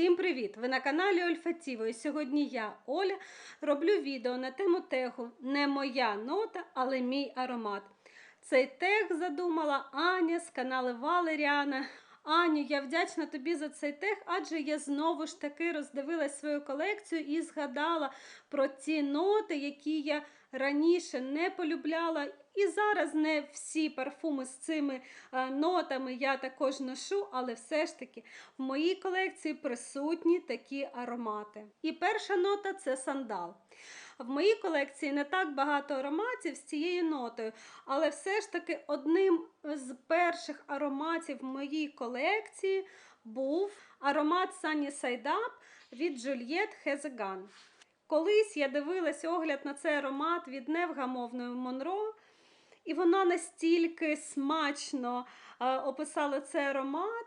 Всім привіт! Ви на каналі Ольфатіво. І сьогодні я, Оля, роблю відео на тему тегу Не моя нота, але мій аромат. Цей тег задумала Аня з каналу Валеріана. Аню, я вдячна тобі за цей тег, адже я знову ж таки роздивилась свою колекцію і згадала про ті ноти, які я раніше не полюбляла. І зараз не всі парфуми з цими е, нотами я також ношу, але все ж таки в моїй колекції присутні такі аромати. І перша нота це сандал. В моїй колекції не так багато ароматів з цією нотою, але все ж таки одним з перших ароматів в моїй колекції був аромат Sunny Side Up від Juliette Hezegan. Колись я дивилась огляд на цей аромат від невгамовної Монро, і вона настільки смачно е, описала цей аромат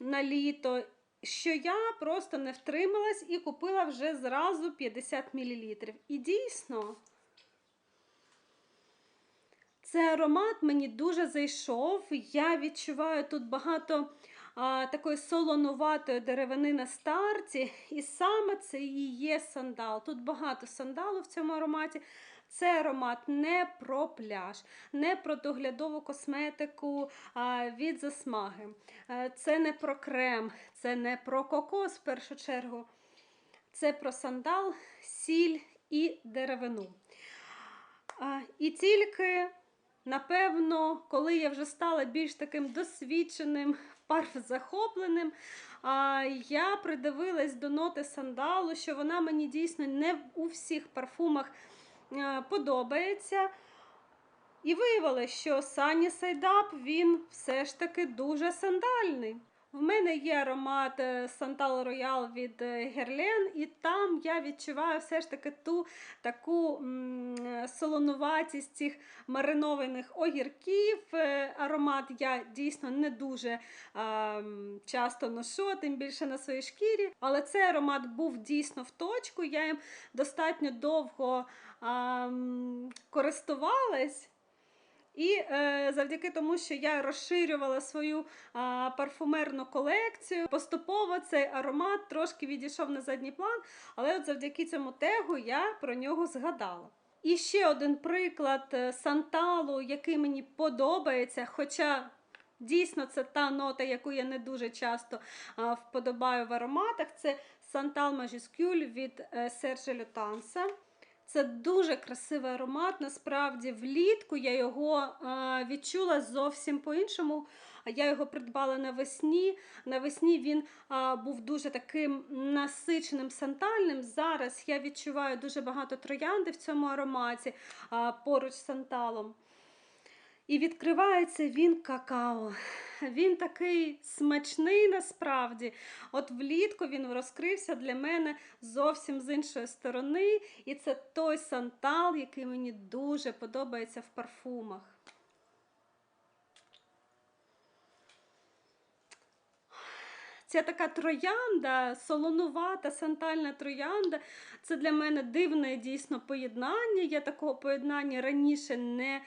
на літо, що я просто не втрималась і купила вже зразу 50 мл. І дійсно, цей аромат мені дуже зайшов. Я відчуваю тут багато такої солонуватої деревини на старті, і саме це і є сандал. Тут багато сандалу в цьому ароматі. Це аромат не про пляж, не про доглядову косметику а, від засмаги. Е, Це не про крем, це не про кокос в першу чергу. Це про сандал, сіль і деревину. І тільки, напевно, коли я вже стала більш таким досвідченим, парфзахопленим, а, я придивилась до ноти сандалу, що вона мені дійсно не у всіх парфумах е, подобається. І виявилося, що Side Up, він все ж таки дуже сандальний. В мене є аромат Сантал Роял від Герлен, і там я відчуваю все ж таки ту таку солонуватість цих маринованих огірків. Е, Аромат я дійсно не дуже а, часто ношу, тим більше на своїй шкірі. Але цей аромат був дійсно в точку. Я їм достатньо довго а, користувалась. І е, завдяки тому, що я розширювала свою а, парфумерну колекцію, поступово цей аромат трошки відійшов на задній план, але от завдяки цьому тегу я про нього згадала. І ще один приклад е, санталу, який мені подобається, хоча дійсно це та нота, яку я не дуже часто а, вподобаю в ароматах, це Сантал Majuscule від е, Серджа Лютанса. Це дуже красивий аромат. Насправді, влітку я його відчула зовсім по-іншому. Я його придбала навесні. Навесні він був дуже таким насиченим сантальним. Зараз я відчуваю дуже багато троянди в цьому ароматі поруч з санталом. І відкривається він какао. Він такий смачний насправді. От влітку він розкрився для мене зовсім з іншої сторони. І це той сантал, який мені дуже подобається в парфумах. Ця така троянда, солонувата сантальна троянда. Це для мене дивне дійсно поєднання. Я такого поєднання раніше не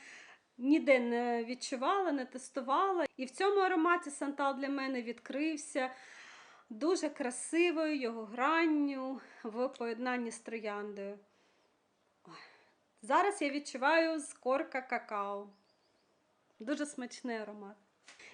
ніде не відчувала, не тестувала. І в цьому ароматі Сантал для мене відкрився дуже красивою його гранню в поєднанні з трояндою. Зараз я відчуваю скорка какао. Дуже смачний аромат.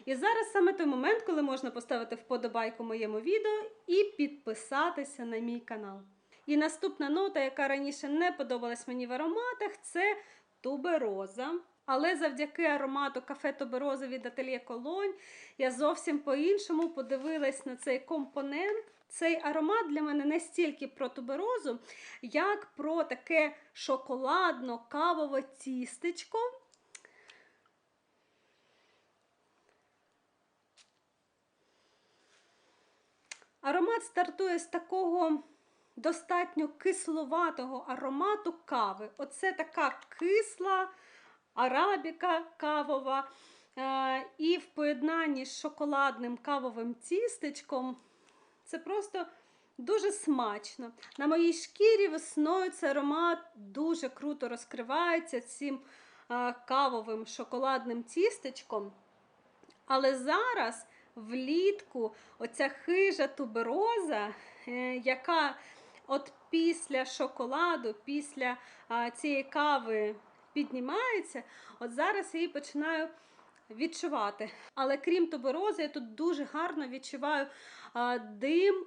І зараз саме той момент, коли можна поставити вподобайку моєму відео і підписатися на мій канал. І наступна нота, яка раніше не подобалась мені в ароматах, це тубероза. Але завдяки аромату кафе Тобероза від Ательє Колонь я зовсім по-іншому подивилась на цей компонент. Цей аромат для мене не стільки про туберозу, як про таке шоколадно-кавове тістечко. Аромат стартує з такого достатньо кисловатого аромату кави. Оце така кисла арабіка кавова. Е, І в поєднанні з шоколадним кавовим тістечком це просто дуже смачно. На моїй шкірі весною цей аромат дуже круто розкривається цим е, кавовим шоколадним тістечком. Але зараз влітку оця хижа тубероза, е, яка от після шоколаду, після цієї кави піднімається, от зараз я її починаю відчувати. Але крім туберози, я тут дуже гарно відчуваю дим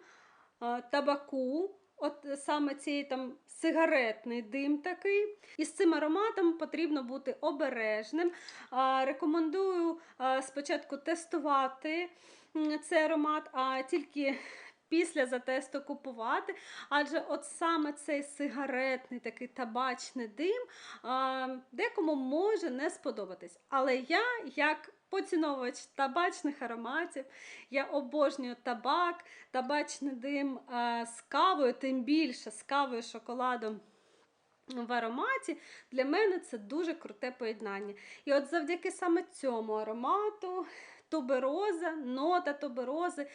табаку. От саме цей там сигаретний дим такий. І з цим ароматом потрібно бути обережним. Рекомендую спочатку тестувати цей аромат, а тільки після затесту купувати. Адже от саме цей сигаретний такий табачний дим декому може не сподобатись. Але я, як поціновувач табачних ароматів, я обожнюю табак, табачний дим з кавою, тим більше з кавою шоколадом. В ароматі для мене це дуже круте поєднання. І от завдяки саме цьому аромату тубероза, нота туберози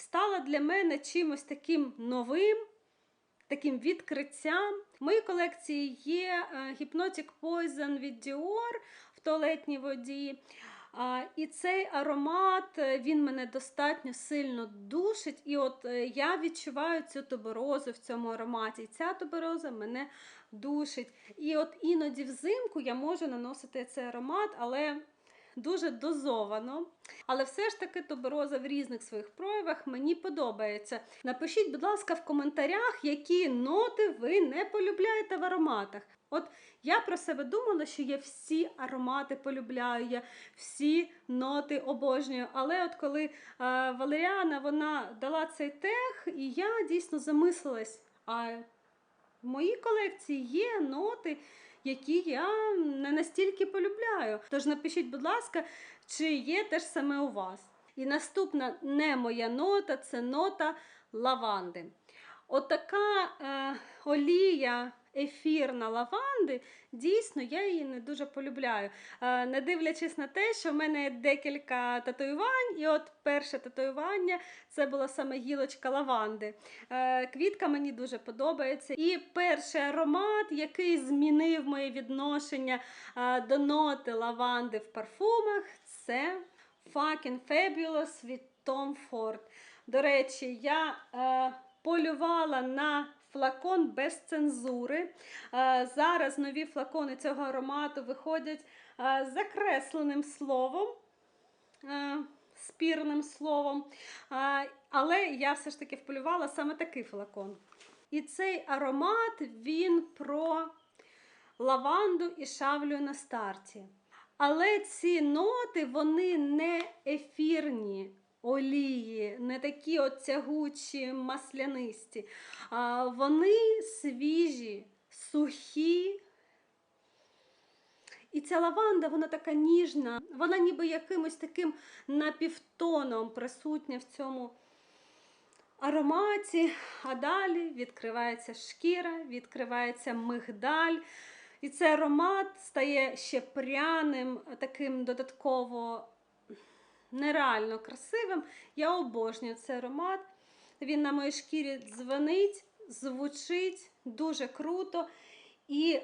стала для мене чимось таким новим, таким відкриттям. В моїй колекції є е, Hypnotic Poison від Dior в туалетній воді. І цей аромат е, він мене достатньо сильно душить. І от е, я відчуваю цю туберозу в цьому ароматі. І ця тубероза мене душить. І от іноді взимку я можу наносити цей аромат, але дуже дозовано. Але все ж таки тубероза в різних своїх проявах мені подобається. Напишіть, будь ласка, в коментарях, які ноти ви не полюбляєте в ароматах. От я про себе думала, що я всі аромати полюбляю, я всі ноти обожнюю. Але от коли е, Валеріана вона дала цей тех, і я дійсно замислилась, а в моїй колекції є ноти, які я не настільки полюбляю. Тож напишіть, будь ласка, чи є те ж саме у вас. І наступна не моя нота це нота лаванди. Отака е, олія ефірна лаванди, дійсно, я її не дуже полюбляю. Е, не дивлячись на те, що в мене декілька татуювань, і от перше татуювання це була саме гілочка лаванди. Е, квітка мені дуже подобається. І перший аромат, який змінив моє відношення е, до ноти лаванди в парфумах, це Fucking Fabulous від Tom Ford. До речі, я е, полювала на флакон без цензури. Е, зараз нові флакони цього аромату виходять е, закресленим словом. Е, Спірним словом, але я все ж таки вполювала саме такий флакон. І цей аромат він про лаванду і шавлю на старті. Але ці ноти вони не ефірні олії, не такі от тягучі, маслянисті. Вони свіжі, сухі. І ця лаванда, вона така ніжна, вона ніби якимось таким напівтоном присутня в цьому ароматі. А далі відкривається шкіра, відкривається мигдаль. І цей аромат стає ще пряним, таким додатково нереально красивим. Я обожнюю цей аромат. Він на моїй шкірі дзвонить, звучить дуже круто. І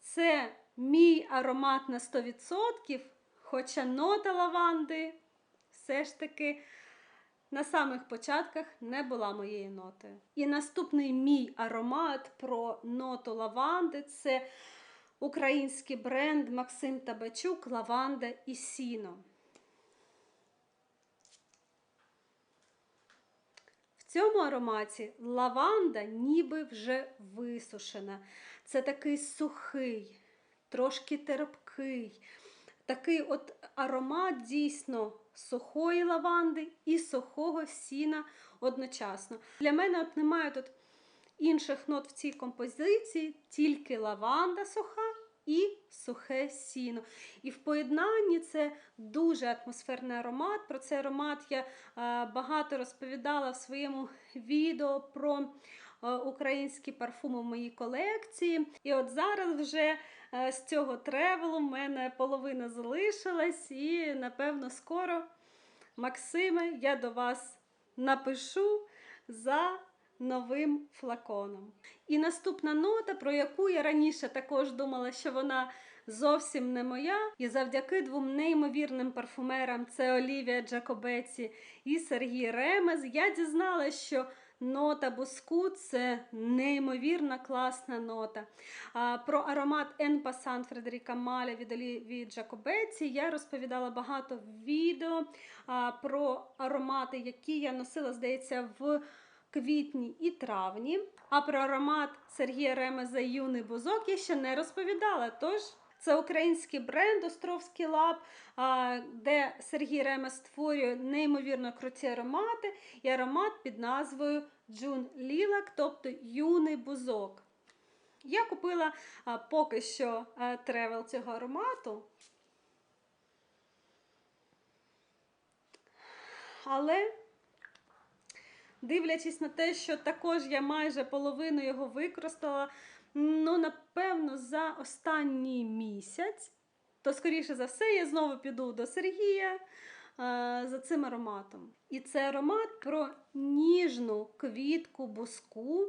це мій аромат на 100%, хоча нота лаванди все ж таки на самих початках не була моєю нотою. І наступний мій аромат про ноту лаванди це український бренд Максим Табачук Лаванда і Сіно. Цьому ароматі лаванда ніби вже висушена. Це такий сухий, трошки терпкий. Такий от аромат дійсно сухої лаванди і сухого сіна одночасно. Для мене от немає тут інших нот в цій композиції, тільки лаванда суха і сухе сіно. І в поєднанні це дуже атмосферний аромат. Про цей аромат я е, багато розповідала в своєму відео про е, українські парфуми в моїй колекції. І от зараз вже е, з цього тревелу в мене половина залишилась, і напевно скоро, Максиме, я до вас напишу за новим флаконом. І наступна нота, про яку я раніше також думала, що вона зовсім не моя. І завдяки двом неймовірним парфумерам це Олівія Джакобеці і Сергій Ремез, я дізналася, що Нота буску це неймовірна класна нота. Про аромат En Фредеріка Маля від Олівії Джакобеці я розповідала багато відео а, про аромати, які я носила, здається, в квітні і травні. А про аромат Сергія Ремеза юний бузок я ще не розповідала. Тож це український бренд Островський лаб, де Сергій Ремес створює неймовірно круті аромати і аромат під назвою Джун Лілак, тобто юний бузок. Я купила поки що тревел цього аромату. Але дивлячись на те, що також я майже половину його використала, ну, напевно, за останній місяць, то, скоріше за все, я знову піду до Сергія е, за цим ароматом. І це аромат про ніжну квітку буску,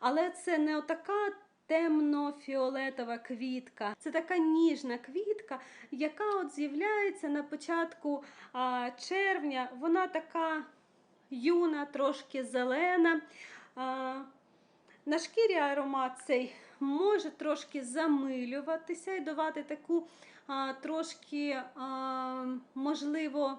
але це не отака темно-фіолетова квітка. Це така ніжна квітка, яка от з'являється на початку а, червня. Вона така юна, трошки зелена. На шкірі аромат цей може трошки замилюватися і давати таку трошки, можливо,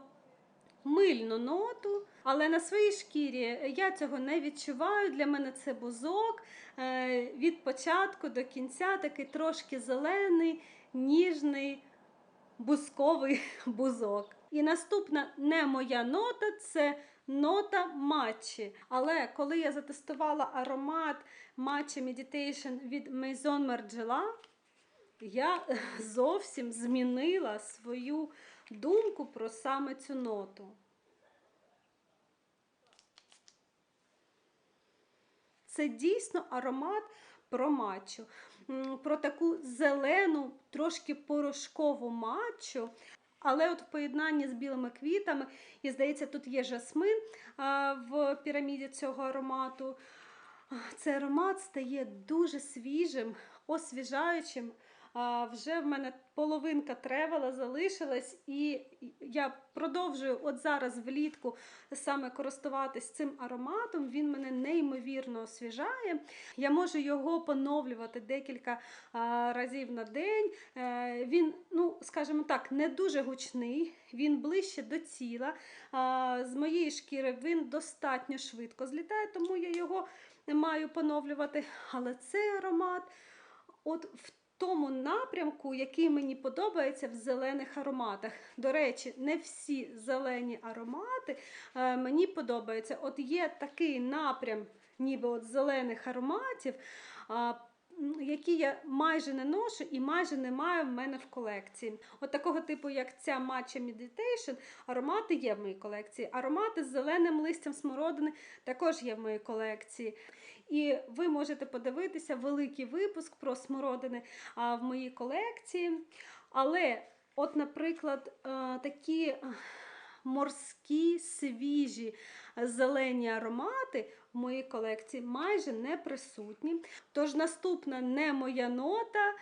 мильну ноту, але на своїй шкірі я цього не відчуваю. Для мене це бузок е, від початку до кінця, такий трошки зелений, ніжний, бузковий бузок. І наступна не моя нота це нота матчі. Але коли я затестувала аромат Matcha Meditation від Maison Margiela, я зовсім змінила свою думку про саме цю ноту. Це дійсно аромат про матчу, про таку зелену, трошки порошкову матчу. Але от в поєднанні з білими квітами, і здається, тут є жасмин в піраміді цього аромату. Цей аромат стає дуже свіжим, освіжаючим. Вже в мене половинка тревела залишилась, і я продовжую от зараз влітку саме користуватись цим ароматом. Він мене неймовірно освіжає. Я можу його поновлювати декілька разів на день. Е, Він, ну, скажімо так, не дуже гучний, він ближче до тіла. З моєї шкіри він достатньо швидко злітає, тому я його маю поновлювати. Але цей аромат, от в тому напрямку, який мені подобається в зелених ароматах. До речі, не всі зелені аромати е, мені подобаються. От є такий напрям, ніби от зелених ароматів. М, які я майже не ношу і майже не маю в мене в колекції. От такого типу, як ця Matcha Meditation, аромати є в моїй колекції. Аромати з зеленим листям смородини також є в моїй колекції. І ви можете подивитися великий випуск про смородини в моїй колекції. Але, от, наприклад, е, такі е, морські, свіжі, зелені аромати в моїй колекції майже не присутні. Тож наступна не моя нота,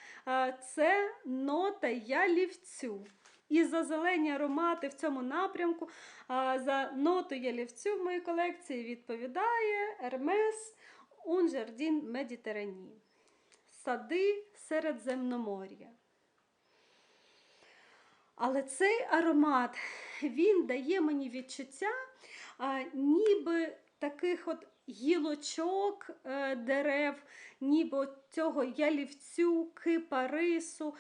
це нота ялівцю. І за зелені аромати в цьому напрямку, за ноту ялівцю в моїй колекції відповідає Un Jardin Méditerranée. Сади Середземномор'я. Але цей аромат він дає мені відчуття, ніби таких от гілочок е, дерев, ніби цього ялівцю, кипарису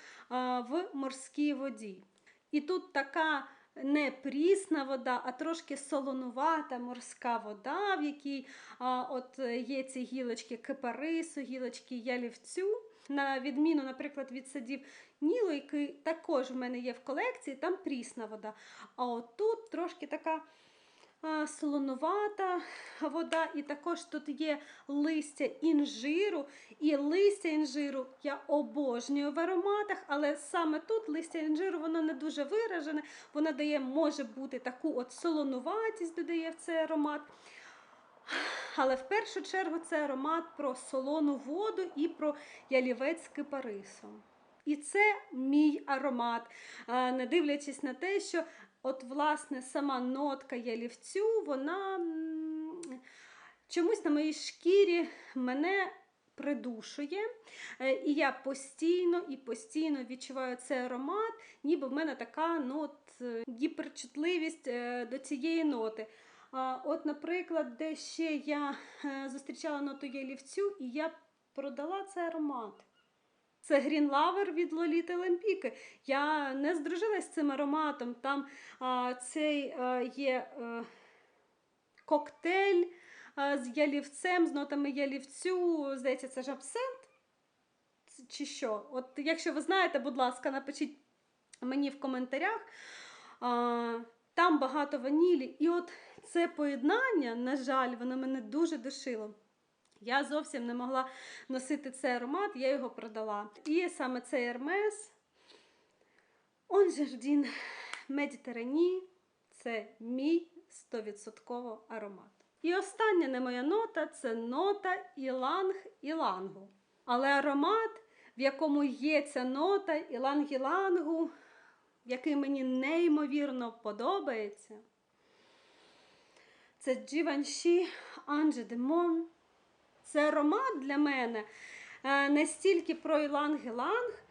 в морській воді. І тут така не прісна вода, а трошки солонувата морська вода, в якій а, от є ці гілочки кипарису, гілочки ялівцю. На відміну, наприклад, від садів Нілу, який також в мене є в колекції, там прісна вода. А от тут трошки така солонувата вода, і також тут є листя інжиру. І листя інжиру я обожнюю в ароматах, але саме тут листя інжиру воно не дуже виражене, воно дає, може бути таку от солонуватість, додає в цей аромат. Але в першу чергу це аромат про солону воду і про ялівець з кипарисом. І це мій аромат, не дивлячись на те, що от власне сама нотка ялівцю, вона чомусь на моїй шкірі мене придушує. Е, І я постійно і постійно відчуваю цей аромат, ніби в мене така ну, от, е, гіперчутливість е, до цієї ноти. От, наприклад, де ще я зустрічала ноту ялівцю, і я продала цей аромат. Це Green Lover від Лоліти Лемпіки. Я не здружилась з цим ароматом. Там а, цей а, є е, коктейль а, з ялівцем, з нотами ялівцю. Здається, це ж абсент. Чи що? От якщо ви знаєте, будь ласка, напишіть мені в коментарях. А, там багато ванілі. І от це поєднання, на жаль, воно мене дуже душило. Я зовсім не могла носити цей аромат, я його продала. І саме цей Ермес, он Жардін Медітерані, це мій 100% аромат. І остання не моя нота це нота Іланг Ілангу. Але аромат, в якому є ця нота Іланг Ілангу, який мені неймовірно подобається, це Givenchy Ange Демон. Це аромат для мене е, не стільки про іланг-іланг,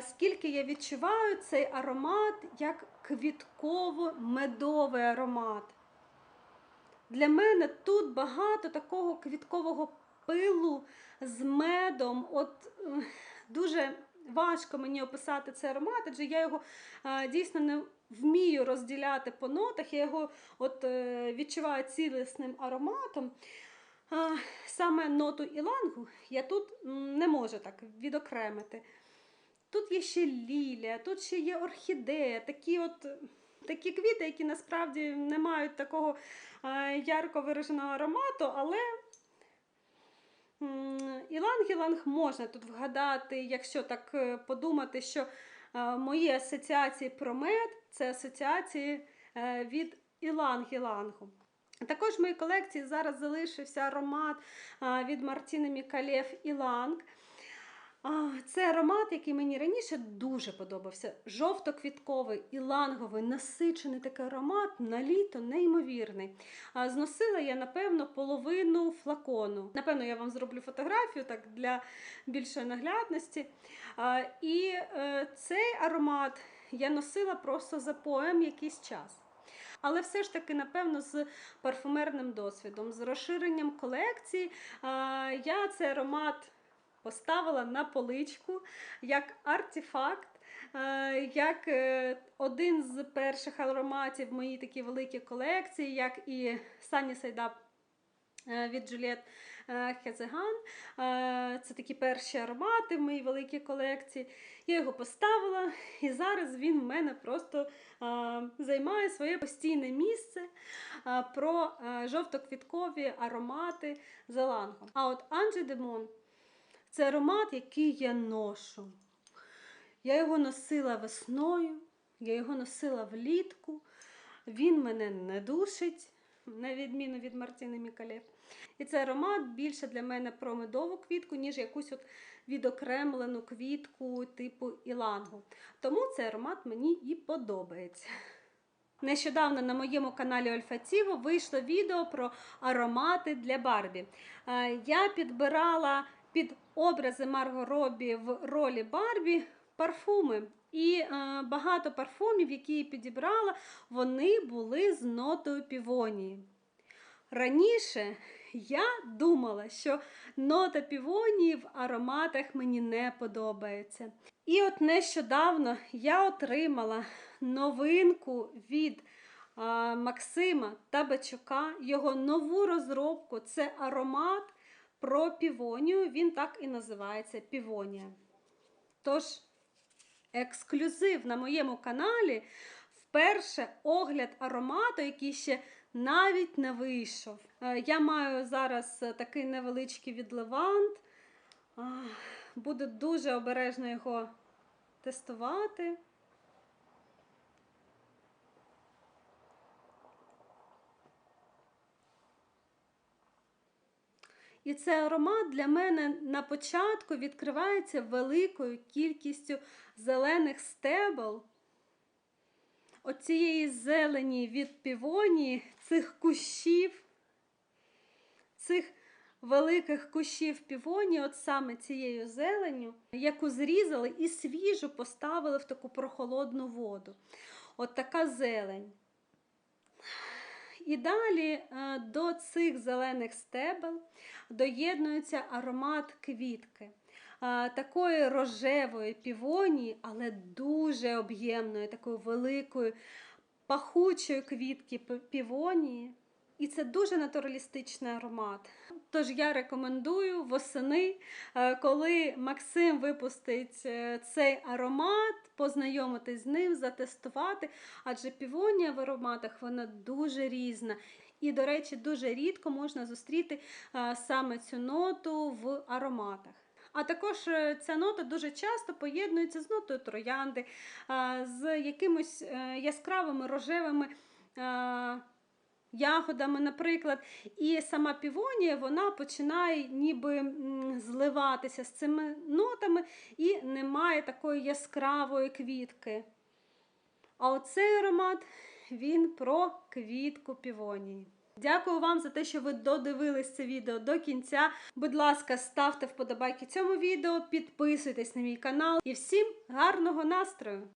скільки я відчуваю цей аромат як квітково-медовий аромат. Для мене тут багато такого квіткового пилу з медом. От е, дуже важко мені описати цей аромат, адже я його е, дійсно не вмію розділяти по нотах. Я його от відчуваю цілісним ароматом. Саме ноту ілангу я тут не можу так відокремити. Тут є ще лілія, тут ще є орхідея, такі от такі квіти, які насправді не мають такого ярко вираженого аромату, але м, іланг-іланг можна тут вгадати, якщо так е, подумати, що е, мої асоціації про мед це асоціації е, від іланг-ілангу. Також в моїй колекції зараз залишився аромат від Мартіни Мікалєв Іланг. А, Це аромат, який мені раніше дуже подобався. Жовто-квітковий, іланговий, насичений такий аромат на літо неймовірний. Зносила я, напевно, половину флакону. Напевно, я вам зроблю фотографію так для більшої наглядності. І е, цей аромат я носила просто запоєм якийсь час. Але все ж таки, напевно, з парфумерним досвідом, з розширенням колекції, я цей аромат поставила на поличку як артефакт, як е, один з перших ароматів в моїй такій великій колекції, як і Side Up е, від Juliet Хезеган. Е, Це такі перші аромати в моїй великій колекції. Я його поставила, і зараз він в мене просто займає своє постійне місце про жовто-квіткові аромати з елангом. А от Анджі Демон це аромат, який я ношу. Я його носила весною, я його носила влітку. Він мене не душить, на відміну від Мартіни Мікалєв. І цей аромат більше для мене про медову квітку, ніж якусь от відокремлену квітку типу ілангу. Тому цей аромат мені і подобається. Нещодавно на моєму каналі Ольфатіво вийшло відео про аромати для Барбі. Е, Я підбирала під образи Марго Робі в ролі Барбі парфуми. І е, багато парфумів, які я підібрала, вони були з нотою півонії. Раніше я думала, що нота півонії в ароматах мені не подобається. І от нещодавно я отримала новинку від а, Максима Табачука, його нову розробку це аромат про півонію. Він так і називається півонія. Тож, ексклюзив на моєму каналі вперше огляд аромату, який ще навіть не вийшов. Е, Я маю зараз е, такий невеличкий відливант. Буду дуже обережно його тестувати. І цей аромат для мене на початку відкривається великою кількістю зелених стебел. Оцієї зелені від півонії, цих кущів, цих великих кущів півоні, от саме цією зеленю, яку зрізали і свіжу поставили в таку прохолодну воду. От така зелень. І далі е, до цих зелених стебел доєднується аромат квітки. Такої рожевої півонії, але дуже об'ємної, такої великої, пахучої квітки півонії. І це дуже натуралістичний аромат. Тож я рекомендую восени, е, коли Максим випустить е, цей аромат, познайомитись з ним, затестувати. Адже півонія в ароматах вона дуже різна. І, до речі, дуже рідко можна зустріти е, саме цю ноту в ароматах. А також е, ця нота дуже часто поєднується з нотою троянди, з якимось е, яскравими рожевими. ягодами, наприклад, і сама півонія вона починає ніби зливатися з цими нотами і немає такої яскравої квітки. А оцей аромат він про квітку півонії. Дякую вам за те, що ви додивились це відео до кінця. Будь ласка, ставте вподобайки цьому відео, підписуйтесь на мій канал і всім гарного настрою!